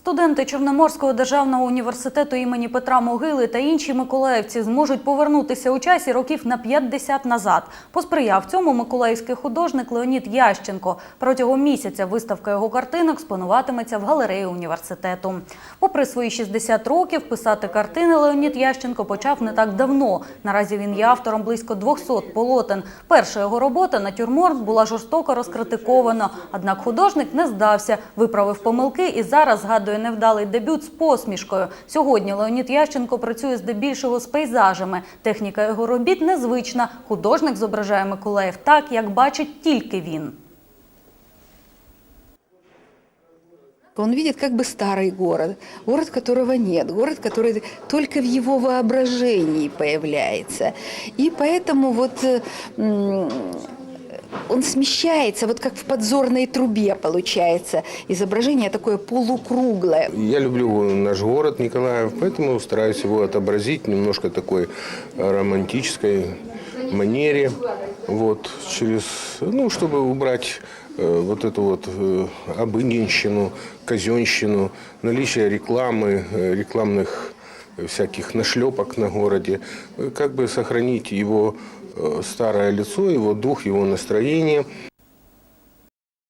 Студенти Чорноморського державного університету імені Петра Могили та інші миколаївці зможуть повернутися у часі років на 50 назад. Посприяв цьому миколаївський художник Леонід Ященко. Протягом місяця виставка його картин експонуватиметься в галереї університету. Попри свої 60 років, писати картини Леонід Ященко почав не так давно. Наразі він є автором близько 200 полотен. Перша його робота «Натюрморт» була жорстоко розкритикована. Однак художник не здався, виправив помилки і зараз згадує невдалий дебют з посмішкою. Сьогодні Леонід Ященко працює здебільшого з пейзажами. Техніка його робіт незвична. Художник зображає Миколаїв так, як бачить тільки він. Он видит как бы старый город, город, которого нет, город, который только в его воображении появляется. И поэтому вот э, м, он смещается, вот как в подзорной трубе получается. Изображение такое полукруглое. Я люблю наш город Николаев, поэтому стараюсь его отобразить немножко такой э, романтической манере. Вот, через, ну, чтобы убрать э, вот эту вот э, обыденщину, казенщину, наличие рекламы, э, рекламных всяких нашлепок на городе, э, как бы сохранить его э, старое лицо, его дух, его настроение.